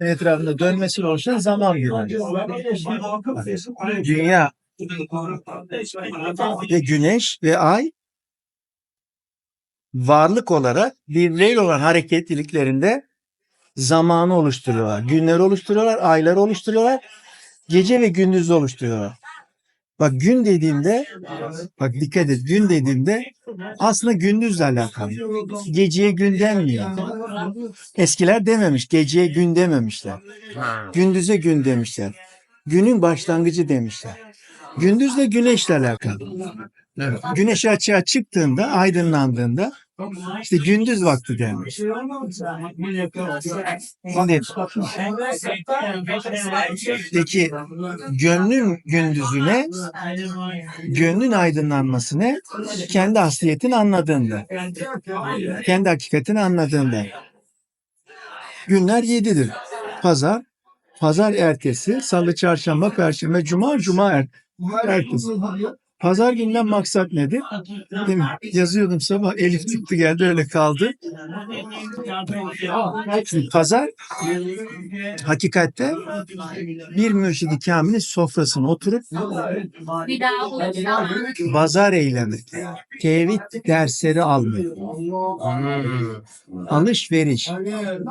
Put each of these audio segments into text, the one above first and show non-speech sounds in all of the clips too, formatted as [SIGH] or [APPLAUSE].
etrafında dönmesiyle oluşan zaman birimi. Dünya ve güneş ve ay varlık olarak birbirleriyle olan hareketliliklerinde zamanı oluşturuyorlar. Günleri oluşturuyorlar, ayları oluşturuyorlar. Gece ve gündüzü oluşturuyorlar. Bak gün dediğimde bak dikkat et gün dediğimde aslında gündüzle alakalı. Geceye gün denmiyor. Eskiler dememiş. Geceye gün dememişler. Gündüze gün demişler. Günün başlangıcı demişler. Gündüzle güneşle alakalı. Güneş açığa çıktığında, aydınlandığında işte gündüz vakti denmiş. Şimdi peki gönlün gündüzüne, gönlün aydınlanması ne? Kendi asliyetini anladığında, kendi hakikatini anladığında. Günler yedidir. Pazar, pazar ertesi, salı, çarşamba, perşembe, cuma, cuma er, ertesi. Pazar günden maksat nedir? Değil mi? Yazıyordum sabah Elif çıktı geldi öyle kaldı. Pazar hakikatte bir mürşidi kamilin sofrasına oturup pazar eylemi, tevhid dersleri almak, alışveriş.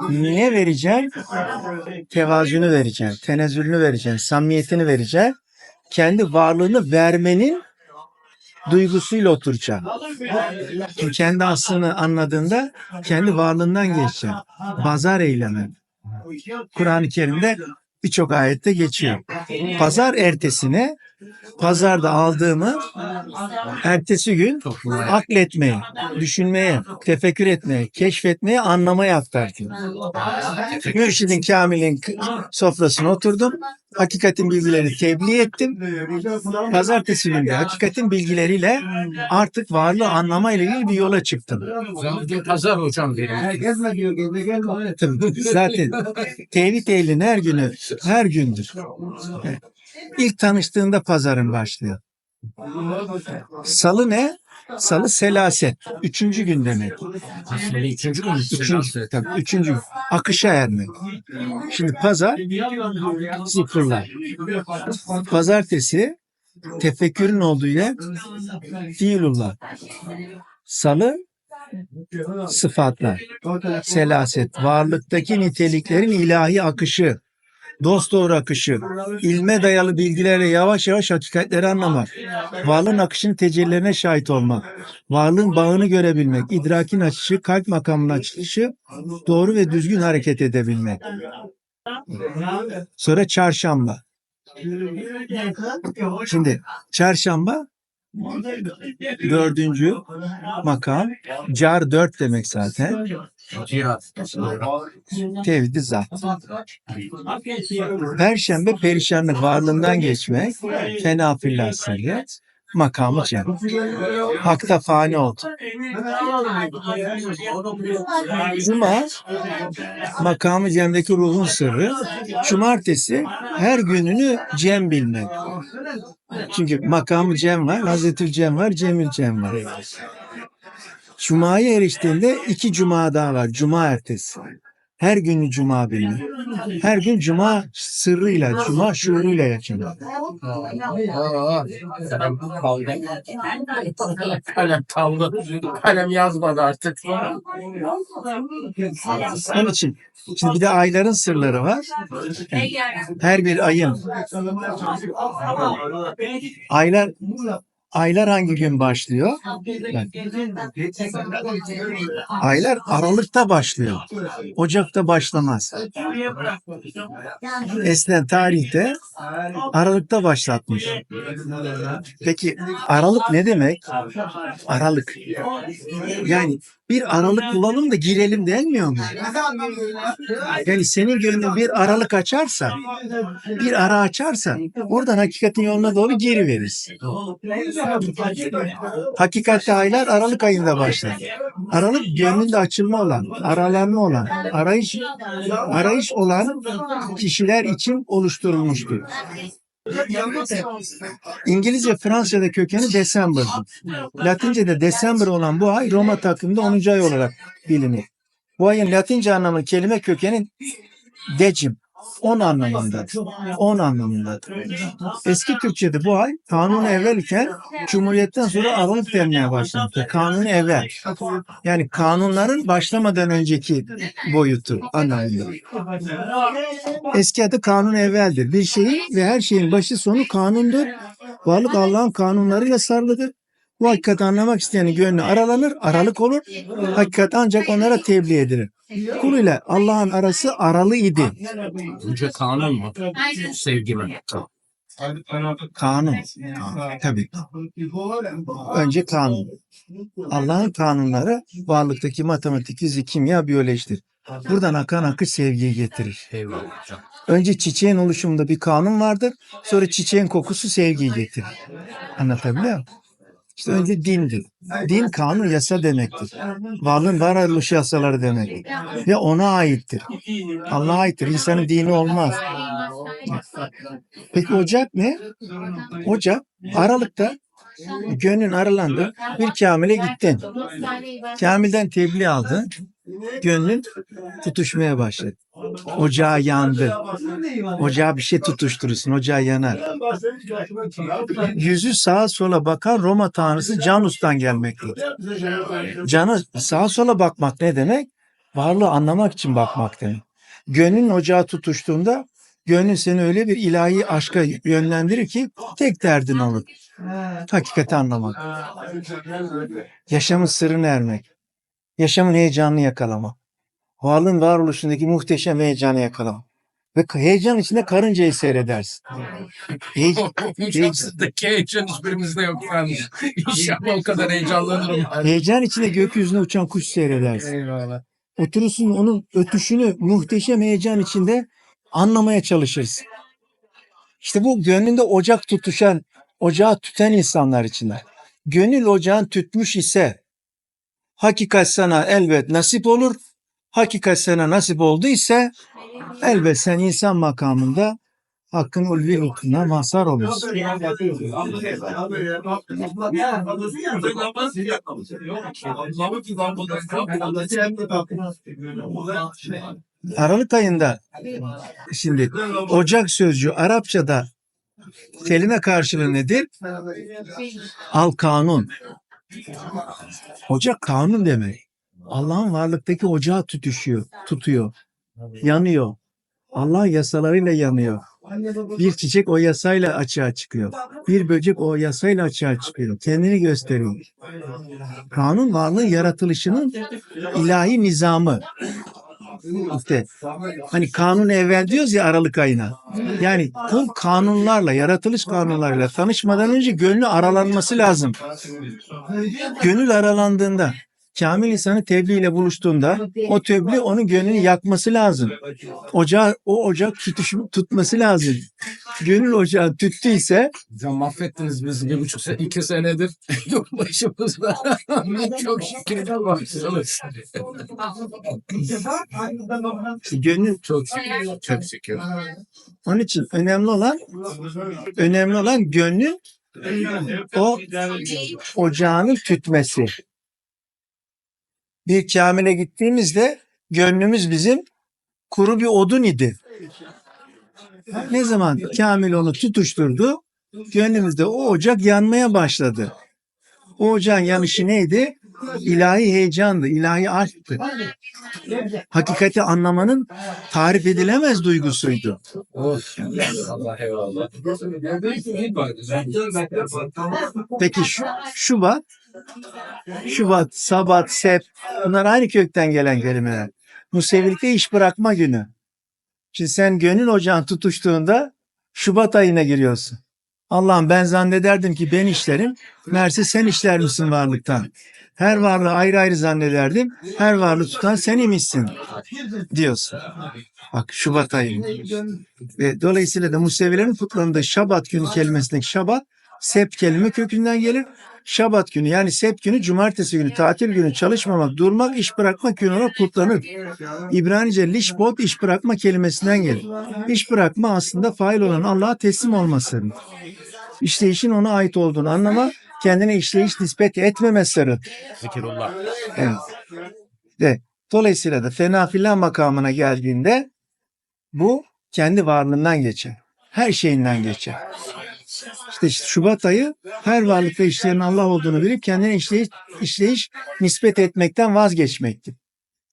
Ne vereceksin? Tevazunu vereceksin, tenezzülünü vereceksin, samimiyetini vereceksin. Kendi varlığını vermenin duygusuyla oturacaksın. Çünkü kendi aslını anladığında kendi varlığından geçeceksin. Pazar eylemi. Kur'an-ı Kerim'de birçok ayette geçiyor. Pazar ertesine pazarda aldığımı ertesi gün akletmeye, düşünmeye, tefekkür etmeye, keşfetmeye, anlamaya aktardım. Mürşidin Kamil'in sofrasına oturdum. Hakikatin bilgilerini tebliğ ettim. Pazartesi günü hakikatin bilgileriyle artık varlığı anlama ile ilgili bir yola çıktım. Pazar hocam Zaten tevhid ehlinin her günü her gündür. Evet. İlk tanıştığında pazarın başlıyor. Salı ne? Salı selaset. Üçüncü gün demek. Aslında üçüncü gün. Üçüncü, tabii, üçüncü gün. Akışa ermek. Şimdi pazar sıfırlar. Pazartesi tefekkürün olduğu yer fiilullah. Salı sıfatlar. Selaset. Varlıktaki niteliklerin ilahi akışı. Dost doğru akışı. ilme dayalı bilgilerle yavaş yavaş hakikatleri anlamak. Varlığın akışının tecellilerine şahit olmak. Varlığın bağını görebilmek. idrakin açışı, kalp makamının açılışı. Doğru ve düzgün hareket edebilmek. Sonra çarşamba. Şimdi çarşamba dördüncü makam. Car dört demek zaten. Tevhid-i zat. Perşembe perişanlık varlığından geçmek. Fenafillah sariyet. Makamı cem. Hakta fani oldu. Cuma makamı cemdeki ruhun sırrı. Cumartesi her gününü cem bilmek. Çünkü makamı cem var, Hazreti Cem var, Cemil Cem var. Cuma'ya eriştiğinde iki cuma daha var. Cuma ertesi. Her günü cuma bilmek. Her gün cuma sırrıyla, cuma şuuruyla yaşamak. Kalem kaldı. Kalem yazmadı artık. Onun için şimdi bir de ayların sırları var. Her bir ayın aylar aylar hangi gün başlıyor? Aylar Aralık'ta başlıyor. Ocak'ta başlamaz. Eskiden tarihte Aralık'ta başlatmış. Peki Aralık ne demek? Aralık. Yani bir Aralık bulalım da girelim denmiyor mu? Yani senin gönlün bir Aralık açarsa, bir ara açarsa oradan hakikatin yoluna doğru geri verir. Hakikatte aylar Aralık ayında başlar. Aralık gönlünde açılma olan, aralanma olan, arayış arayış olan kişiler için oluşturulmuştur. İngilizce Fransa'da kökeni December. Latince'de December olan bu ay Roma takviminde 10. ay olarak bilinir. Bu ayın Latince anlamı kelime kökeni decim. On anlamında. On anlamında. Eski Türkçe'de bu ay kanun evvel iken Cumhuriyet'ten sonra aralık denmeye başladı. Kanun evvel. Yani kanunların başlamadan önceki boyutu anlamında. Eski adı kanun evveldir. Bir şeyin ve her şeyin başı sonu kanundur. Varlık Allah'ın kanunlarıyla sarılıdır. Bu hakikati anlamak isteyenin gönlü aralanır, aralık olur. Hakikat ancak onlara tebliğ edilir. Kul ile Allah'ın arası aralı idi. Önce kanun mu? Sevgi mi? Kanun. Kanun. Tabii. Önce kanun. Allah'ın kanunları varlıktaki matematik, fizik, kimya, biyolojidir. Buradan akan akış sevgiyi getirir. Önce çiçeğin oluşumunda bir kanun vardır. Sonra çiçeğin kokusu sevgiyi getirir. Anlatabiliyor muyum? İşte önce dindir. Din kanun yasa demektir. Varlığın varoluş yasaları demek. Ve ona aittir. Allah'a aittir. İnsanın dini olmaz. Peki Ocak ne? Ocak Aralık'ta gönlün aralandı. Bir kamile gittin. Kamilden tebliğ aldın. Gönlün tutuşmaya başladı. Ocağı yandı. Ocağa bir şey tutuşturursun. Ocağı yanar. Yüzü sağa sola bakan Roma tanrısı Janus'tan gelmektedir. Canı sağa sola bakmak ne demek? Varlığı anlamak için bakmak demek. Gönlün ocağı tutuştuğunda gönlün seni öyle bir ilahi aşka yönlendirir ki tek derdin olur. Hakikati anlamak. Yaşamın sırrını ermek. Yaşamın heyecanını yakalamak. Varlığın varoluşundaki muhteşem heyecanı yakalamak. Ve heyecan içinde karıncayı seyredersin. Heyecan, [LAUGHS] Hocam sizdeki heyecan hiçbirimizde yok efendim. [LAUGHS] İnşallah o kadar heyecanlanırım. heyecan içinde gökyüzüne uçan kuş seyredersin. Eyvallah. Oturursun onun ötüşünü muhteşem heyecan içinde anlamaya çalışırsın. İşte bu gönlünde ocak tutuşan, ocağı tüten insanlar içinde. Gönül ocağın tütmüş ise hakikat sana elbet nasip olur. Hakikat sana nasip oldu ise elbet sen insan makamında hakkın ulvi hukukuna mazhar olursun. Aralık ayında şimdi ocak sözcüğü Arapçada kelime karşılığı nedir? Al kanun. Ocak kanun demek. Allah'ın varlıktaki ocağı tutuşuyor, tutuyor, yanıyor. Allah yasalarıyla yanıyor. Bir çiçek o yasayla açığa çıkıyor. Bir böcek o yasayla açığa çıkıyor. Kendini gösteriyor. Kanun varlığın yaratılışının ilahi nizamı. İşte hani kanun evvel diyoruz ya Aralık ayına. Yani kul kanunlarla, yaratılış kanunlarıyla tanışmadan önce gönlü aralanması lazım. Gönül aralandığında, kamil insanı tebliğ ile buluştuğunda o tebliğ onun gönlünü yakması lazım. Ocağı, o ocak tutuş, tutması lazım. Gönül ocağı tüttüyse Hocam mahvettiniz bizi bir buçuk sene, iki senedir [LAUGHS] yok başımızda. [LAUGHS] Çok şükür baksanız. gönül Çok şükür. Çok şükür. onun için önemli olan önemli olan gönlün o ocağının tütmesi. Bir kamile gittiğimizde gönlümüz bizim kuru bir odun idi. Ne zaman kamil onu tutuşturdu, gönlümüzde o ocak yanmaya başladı. O ocağın yanışı neydi? İlahi heyecandı, ilahi aşktı. Hakikati anlamanın tarif edilemez duygusuydu. Peki şu, Şubat, Şubat, Sabat, Sep bunlar aynı kökten gelen kelimeler. Musevilikte iş bırakma günü. Şimdi sen gönül ocağın tutuştuğunda Şubat ayına giriyorsun. Allah'ım ben zannederdim ki ben işlerim. Meğerse sen işler misin varlıktan? Her varlığı ayrı ayrı zannederdim. Her varlığı tutan sen imişsin diyorsun. Bak Şubat ayı. Ve dolayısıyla da Musevilerin fıkranında Şabat günü kelimesindeki Şabat Sep kelime kökünden gelir. Şabat günü yani Sep günü cumartesi günü tatil günü çalışmamak, durmak, iş bırakmak günü olarak kutlanır. İbranice lişbot iş bırakma kelimesinden gelir. İş bırakma aslında fail olan Allah'a teslim olması. İşleyişin ona ait olduğunu anlama, kendine işleyiş nispet etmeme sırrı. Zikirullah. Evet. De, dolayısıyla da fena filan makamına geldiğinde Bu kendi varlığından geçer. Her şeyinden geçer. İşte Şubat ayı her varlık ve işlerin Allah olduğunu bilip kendine işleyiş, işleyiş nispet etmekten vazgeçmektir.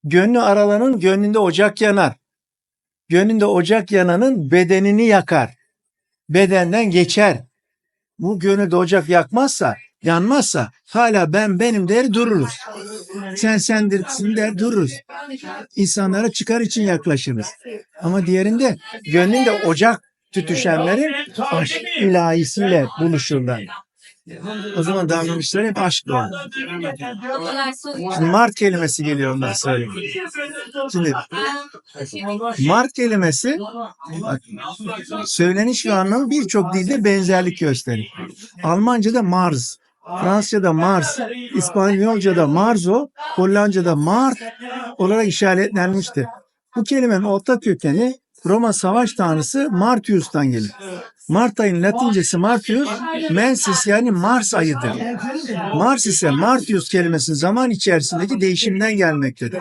Gönlü aralanın gönlünde ocak yanar. Gönlünde ocak yananın bedenini yakar. Bedenden geçer. Bu gönülde ocak yakmazsa, yanmazsa hala ben benim der dururuz. Sen sendirsin der dururuz. İnsanlara çıkar için yaklaşırız. Ama diğerinde gönlünde ocak tütüşenlerin aşk ilahisiyle buluşurlar. O zaman davranışları hep aşkla olur. Şimdi Mart kelimesi geliyor ondan sonra. Şimdi Mart kelimesi söyleniş ve anlamı birçok dilde benzerlik gösterir. Almanca'da Mars, Fransızca'da Mars, İspanyolca'da Marzo, Hollanda'da Mart olarak işaretlenmiştir. Bu kelimenin ortak kökeni Roma savaş tanrısı Martius'tan gelir. Mart ayının latincesi Martius, mensis yani Mars ayıdır. Mars ise Martius kelimesinin zaman içerisindeki değişimden gelmektedir.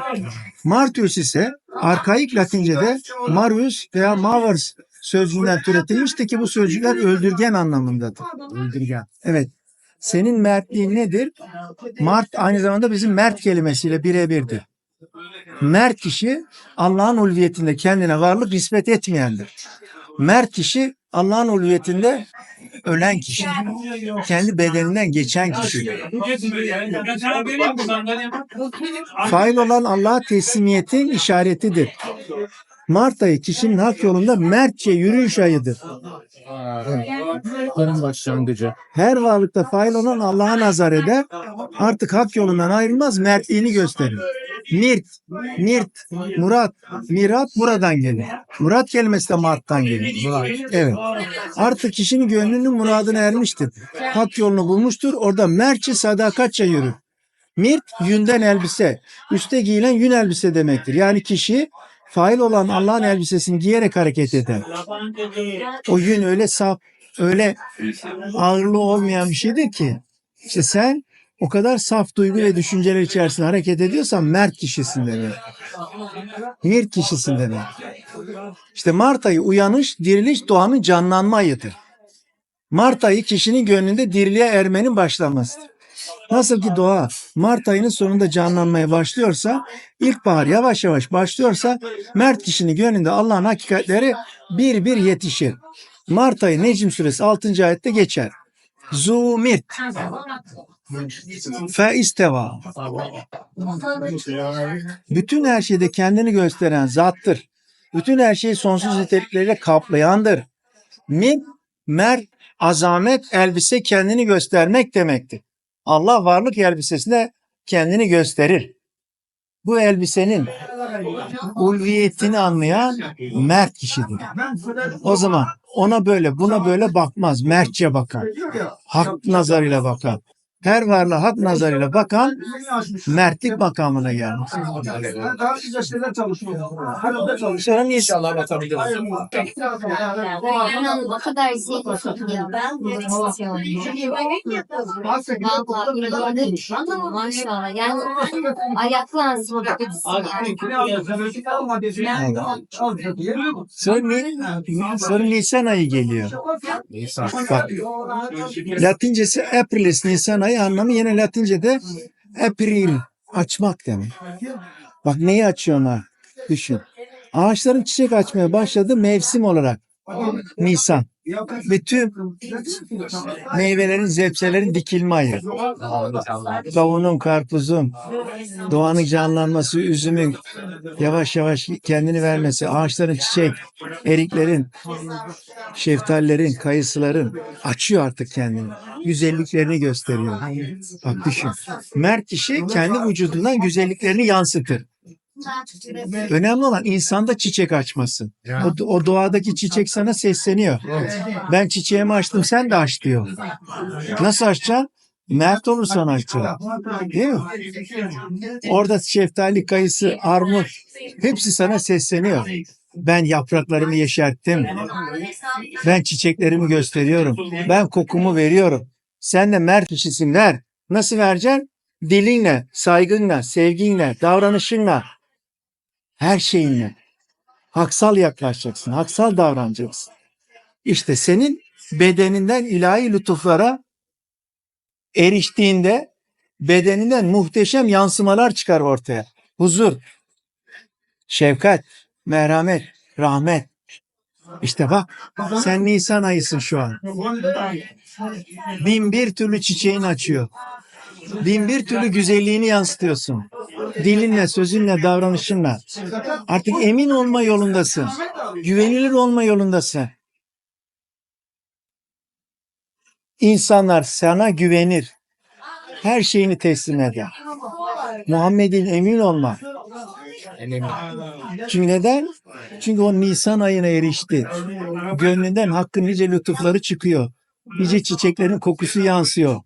Martius ise arkaik Latince'de Marius veya Mavers sözcüğünden türetilmiştir ki bu sözcükler öldürgen anlamındadır. Öldürgen. Evet. Senin mertliğin nedir? Mart aynı zamanda bizim mert kelimesiyle birebirdir. Mert kişi Allah'ın ulviyetinde kendine varlık nispet etmeyendir. Mert kişi Allah'ın ulviyetinde ölen kişi. Kendi bedeninden geçen kişi. Fail olan Allah'a teslimiyetin işaretidir. Mart ayı kişinin hak yolunda mertçe yürüyüş ayıdır. Başlangıcı. Her varlıkta fail olan Allah'a nazar eder. Artık hak yolundan ayrılmaz, mertliğini gösterir. Mirt, Mirt, Murat, Mirat buradan gelir. Murat kelimesi de Mart'tan gelir. Evet. Artık kişinin gönlünün muradına ermiştir. Hak yolunu bulmuştur. Orada mertçe sadakatçe yürür. Mirt yünden elbise. Üste giyilen yün elbise demektir. Yani kişi fail olan Allah'ın elbisesini giyerek hareket eder. O yün öyle saf, öyle ağırlığı olmayan bir şeydir ki. İşte sen o kadar saf duygu ve düşünceler içerisinde hareket ediyorsan mert kişisin demek. Mirt kişisin demek. İşte Mart ayı uyanış, diriliş, doğanın canlanma ayıdır. Mart ayı kişinin gönlünde diriliğe ermenin başlamasıdır. Nasıl ki doğa Mart ayının sonunda canlanmaya başlıyorsa, ilkbahar yavaş yavaş başlıyorsa, mert kişinin gönlünde Allah'ın hakikatleri bir bir yetişir. Mart ayı Necm suresi 6. ayette geçer. Zumirt fe isteva. Bütün her şeyde kendini gösteren zattır. Bütün her şeyi sonsuz nitelikleriyle kaplayandır. Min, mer, azamet, elbise kendini göstermek demektir. Allah varlık elbisesinde kendini gösterir. Bu elbisenin ulviyetini anlayan mert kişidir. O zaman ona böyle buna böyle bakmaz. Mertçe bakar. Hak nazarıyla bakar. Her varlığa hak nazarıyla bakan mertlik makamına gelmiş. Sonra İnşallah batabiliriz. Ne kadar zevkli ya. Ben de istiyorum. Valla inanılmaz. Maşallah. Yani. [LAUGHS] Sonra, Ni- sonra Nisan ayı geliyor. Nisan. Bak, Latincesi Aprilis, Nisan ayı anlamı yine Latince'de April, açmak demek. Bak neyi açıyorlar? Düşün. Ağaçların çiçek açmaya başladığı mevsim olarak Nisan. Ve tüm meyvelerin, zepselerin dikilme ayı. Kavunun, karpuzun, doğanın canlanması, üzümün yavaş yavaş kendini vermesi, ağaçların çiçek, eriklerin, şeftallerin, kayısıların açıyor artık kendini. Güzelliklerini gösteriyor. Bak düşün. Mert kişi kendi vücudundan güzelliklerini yansıtır. Önemli olan insanda çiçek açması. O, o doğadaki çiçek sana sesleniyor. Ben çiçeğimi açtım sen de aç diyor. Nasıl açacaksın? Mert olursan açacaksın. Değil mi? Orada şeftali, kayısı, armut hepsi sana sesleniyor. Ben yapraklarımı yeşerttim. Ben çiçeklerimi gösteriyorum. Ben kokumu veriyorum. Sen de mert kişisin ver. Nasıl vereceksin? Dilinle, saygınla, sevginle, davranışınla, her şeyinle. Haksal yaklaşacaksın. Haksal davranacaksın. İşte senin bedeninden ilahi lütuflara eriştiğinde bedeninden muhteşem yansımalar çıkar ortaya. Huzur, şefkat, merhamet, rahmet. İşte bak sen Nisan ayısın şu an. Bin bir türlü çiçeğin açıyor. Bin bir türlü güzelliğini yansıtıyorsun. Dilinle, sözünle, davranışınla. Artık emin olma yolundasın. Güvenilir olma yolundasın. İnsanlar sana güvenir. Her şeyini teslim eder. Muhammed'in emin olma. Çünkü neden? Çünkü o Nisan ayına erişti. Gönlünden hakkın nice lütufları çıkıyor. Nice çiçeklerin kokusu yansıyor.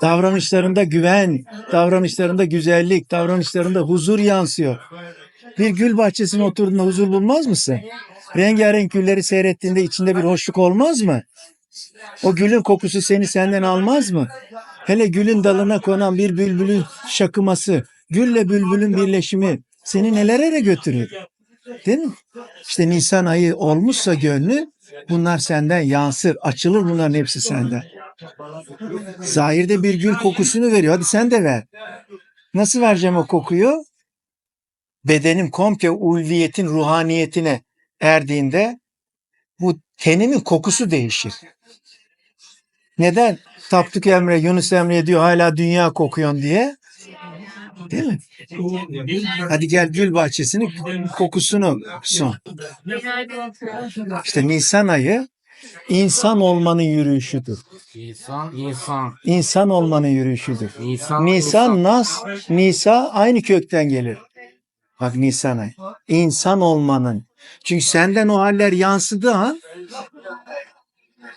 Davranışlarında güven, davranışlarında güzellik, davranışlarında huzur yansıyor. Bir gül bahçesine oturduğunda huzur bulmaz mısın? Rengarenk gülleri seyrettiğinde içinde bir hoşluk olmaz mı? O gülün kokusu seni senden almaz mı? Hele gülün dalına konan bir bülbülün şakıması, gülle bülbülün birleşimi seni nelere götürür? Değil mi? İşte Nisan ayı olmuşsa gönlü bunlar senden yansır. Açılır bunların hepsi senden. Zahirde bir gül kokusunu veriyor. Hadi sen de ver. Nasıl vereceğim o kokuyu? Bedenim komple ulviyetin ruhaniyetine erdiğinde bu tenimin kokusu değişir. Neden? Tapduk Emre, Yunus Emre diyor hala dünya kokuyorsun diye. Değil mi? Hadi gel gül bahçesinin kokusunu sun. İşte Nisan ayı insan olmanın yürüyüşüdür. İnsan, insan. İnsan olmanın yürüyüşüdür. İnsan, Nisan, Nas, Nisa aynı kökten gelir. Bak Nisan ay. İnsan olmanın. Çünkü senden o haller yansıdığı an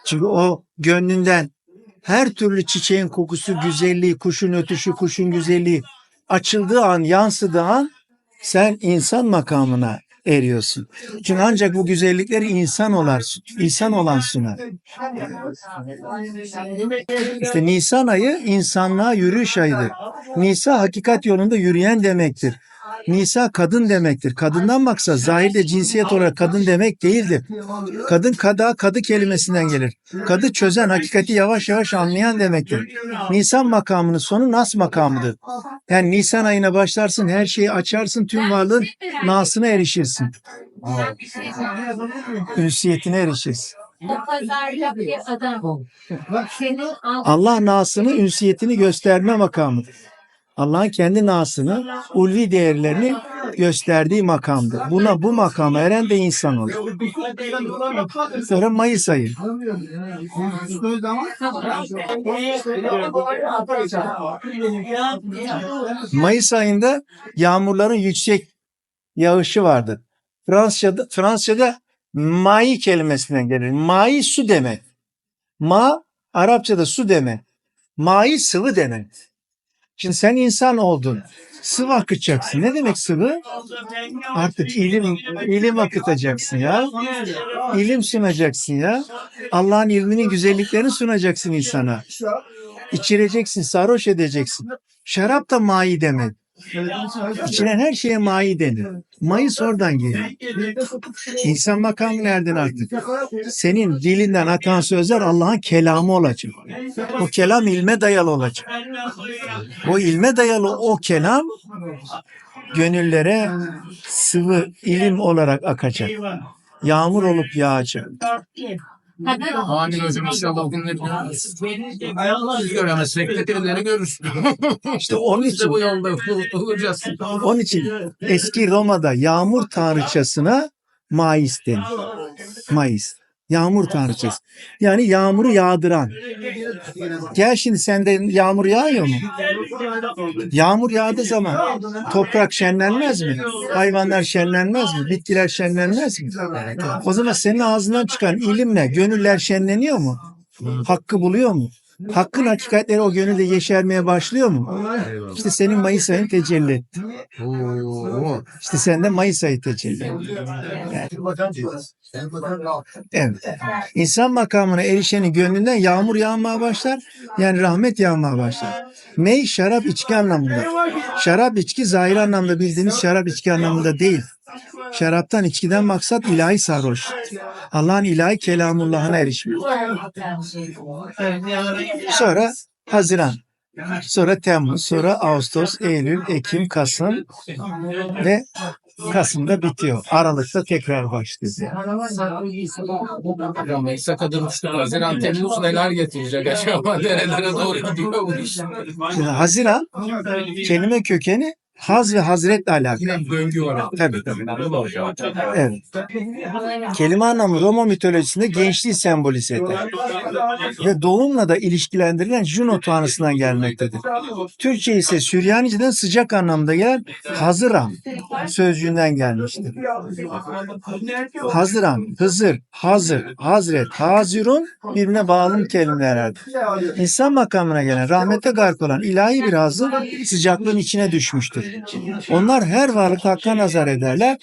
çünkü o gönlünden her türlü çiçeğin kokusu, güzelliği, kuşun ötüşü, kuşun güzelliği açıldığı an, yansıdığı an sen insan makamına eriyorsun. Çünkü ancak bu güzellikleri insan olar, insan olan sunar. İşte Nisan ayı insanlığa yürüyüş ayıdır. Nisa hakikat yolunda yürüyen demektir. Nisa kadın demektir. Kadından baksa zahirde cinsiyet olarak kadın demek değildir. Kadın kada kadı kelimesinden gelir. Kadı çözen, hakikati yavaş yavaş anlayan demektir. Nisan makamının sonu nas makamıdır. Yani Nisan ayına başlarsın, her şeyi açarsın, tüm varlığın nasına erişirsin. Ünsiyetine erişirsin. Bu pazarda bir adam. Senin alt Allah nasını, ünsiyetini gösterme makamıdır. Allah'ın kendi nasını, ulvi değerlerini gösterdiği makamdır. Buna bu makama eren de insan olur. Sonra Mayıs ayı. Mayıs ayında yağmurların yüksek yağışı vardır. Fransızca'da, Fransızca'da mai kelimesinden gelir. Mai su demek. Ma Arapçada su demek. Mai sıvı demek. Şimdi sen insan oldun. Sıvı akıtacaksın. Ne demek sıvı? Artık ilim ilim akıtacaksın ya. İlim sunacaksın ya. Allah'ın ilminin güzelliklerini sunacaksın insana. İçireceksin, sarhoş edeceksin. Şarap da mai demek. İçilen her şeye mai denir. Mayıs oradan geliyor. İnsan makamı nereden artık? Senin dilinden akan sözler Allah'ın kelamı olacak. O kelam ilme dayalı olacak. O ilme dayalı o kelam gönüllere sıvı ilim olarak akacak. Yağmur olup yağacak. Amin hocam inşallah o günleri görürüz. Biz göremezsek de birileri görür. [LAUGHS] İşte onun için bu yolda olacağız. Onun için eski Roma'da yağmur tanrıçasına Mayıs denir. Mayıs. Yağmur tanrıçası. Yani yağmuru yağdıran. Gel şimdi sende yağmur yağıyor mu? Yağmur yağdığı zaman toprak şenlenmez mi? Hayvanlar şenlenmez mi? Bitkiler şenlenmez mi? O zaman senin ağzından çıkan ilimle gönüller şenleniyor mu? Hakkı buluyor mu? Hakkın hakikatleri o gönülde yeşermeye başlıyor mu? İşte senin Mayıs ayın tecelli etti. Oo. İşte sende Mayıs ayı tecelli etti. Evet. İnsan makamına erişenin gönlünden yağmur yağmaya başlar. Yani rahmet yağmaya başlar. Mey şarap içki anlamında. Şarap içki zahir anlamda bildiğimiz şarap içki anlamında değil. Şaraptan içkiden maksat ilahi sarhoş. Allah'ın ilahi kelamullahına erişmek. Sonra Haziran. Sonra Temmuz, sonra Ağustos, Eylül, Ekim, Kasım ve Kasım'da bitiyor. Aralıkta tekrar başlıyor. Kadar uçtuk. Haziran, Temmuz neler getirecek acaba? Nerelere doğru gidiyor bu iş? Haziran kelime kökeni haz ve hazretle alakalı. Yine bir döngü var. Tabii tabii. Evet. Kelime anlamı Roma mitolojisinde gençliği sembolize eder. Ve doğumla da ilişkilendirilen Juno tanrısından gelmektedir. Türkçe ise Süryanice'den sıcak anlamda gelen Hazıran sözcüğünden gelmiştir. Hazıran, Hızır, Hazır, Hazret, Hazirun birbirine bağlı kelimelerdir. İnsan makamına gelen rahmete gark olan ilahi bir hazır sıcaklığın içine düşmüştür. Onlar her varlık hakka nazar ederler.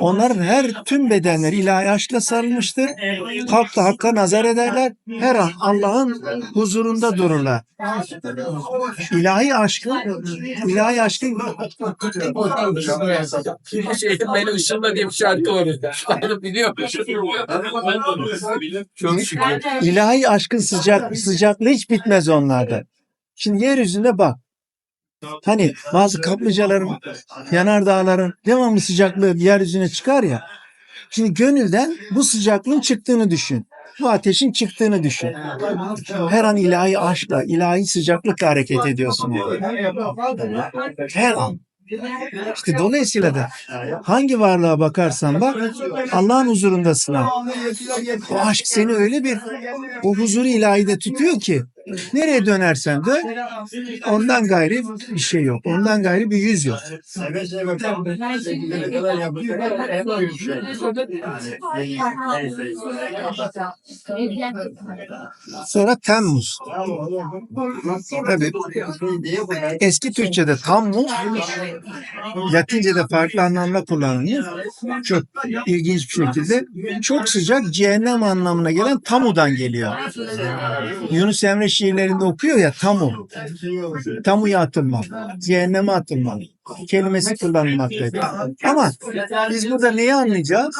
Onların her tüm bedenleri ilahi aşkla sarılmıştır. Halk da hakka nazar ederler. Her an Allah'ın huzurunda dururlar. İlahi aşkın, ilahi aşkın beni ışınla diye bir şarkı var. Biliyor musun? İlahi aşkın sıcak, sıcaklığı hiç bitmez onlarda. Şimdi yeryüzünde bak. Hani bazı kaplıcaların, yanardağların devamlı sıcaklığı yeryüzüne çıkar ya. Şimdi gönülden bu sıcaklığın çıktığını düşün. Bu ateşin çıktığını düşün. Her an ilahi aşkla, ilahi sıcaklıkla hareket ediyorsun. Her an. İşte dolayısıyla da hangi varlığa bakarsan bak Allah'ın huzurundasın. O aşk seni öyle bir o huzuru ilahide tutuyor ki nereye dönersen dön ondan gayri bir şey yok. Ondan gayri bir yüz yok. Sonra Temmuz. Tabii eski Türkçe'de Tammuz Latince'de farklı anlamda kullanılıyor. Çok ilginç bir şekilde. Çok sıcak cehennem anlamına gelen tamudan geliyor. Yunus Emre şiirlerinde okuyor ya tamu. Tamuya atılmak. Cehenneme atılmak. Kelimesi kullanılmaktadır. Ama biz burada neyi anlayacağız?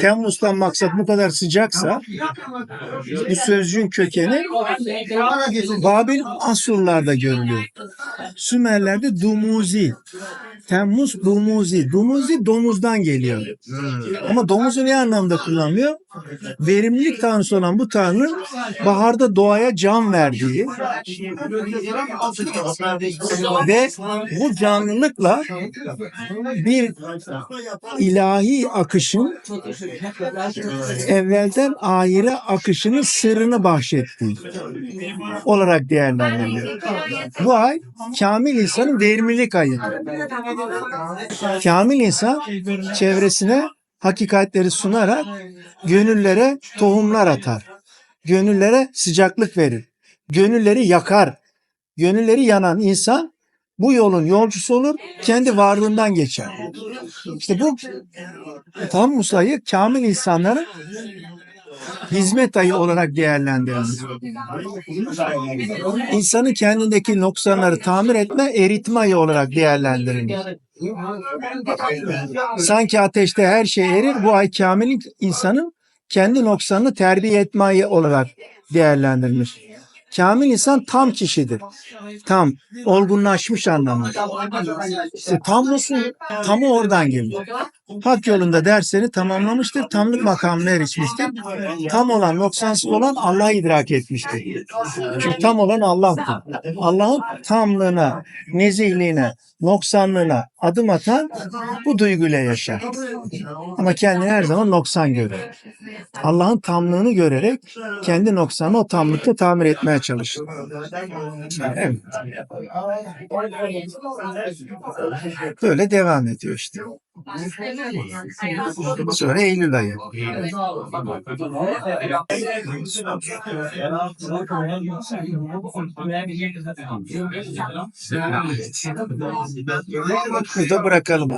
Temmuz'dan maksat bu kadar sıcaksa bu sözcüğün kökeni Babil Asurlarda görülüyor. Sümerlerde Dumuzi. Temmuz Dumuzi. Dumuzi domuzdan geliyor. Ama domuzu ne anlamda kullanılıyor? Verimlilik tanrısı olan bu tanrı baharda doğaya can verdiği ve bu canlılıkla bir ilahi akışın evvelden ahire akışının sırrını bahşettiği olarak değerlendiriliyor. Bu ay kamil insanın verimlilik ayı. Kamil insan çevresine hakikatleri sunarak gönüllere tohumlar atar. Gönüllere sıcaklık verir. Gönülleri yakar. Gönülleri yanan insan bu yolun yolcusu olur, kendi varlığından geçer. İşte bu tam musayı kamil insanların hizmet ayı olarak değerlendirilir. İnsanın kendindeki noksanları tamir etme eritme ayı olarak değerlendirilir. Sanki ateşte her şey erir, bu ay kamil insanın kendi noksanını terbiye etme ayı olarak değerlendirilir. Kamil insan tam kişidir. Tam, olgunlaşmış anlamında. İşte tam musun? Tamı oradan geliyor. Hak yolunda dersleri tamamlamıştır, tamlık makamına erişmiştir. Tam olan, noksansız olan Allah'ı idrak etmiştir. Çünkü tam olan Allah'tır. Allah'ın tamlığına, nezihliğine, noksanlığına adım atan bu duyguyla yaşar. Ama kendini her zaman noksan görür. Allah'ın tamlığını görerek kendi noksanı o tamlıkta tamir etmeye çalışır. Evet. Böyle devam ediyor işte. Sonra Eylül ayı. Burada bırakalım.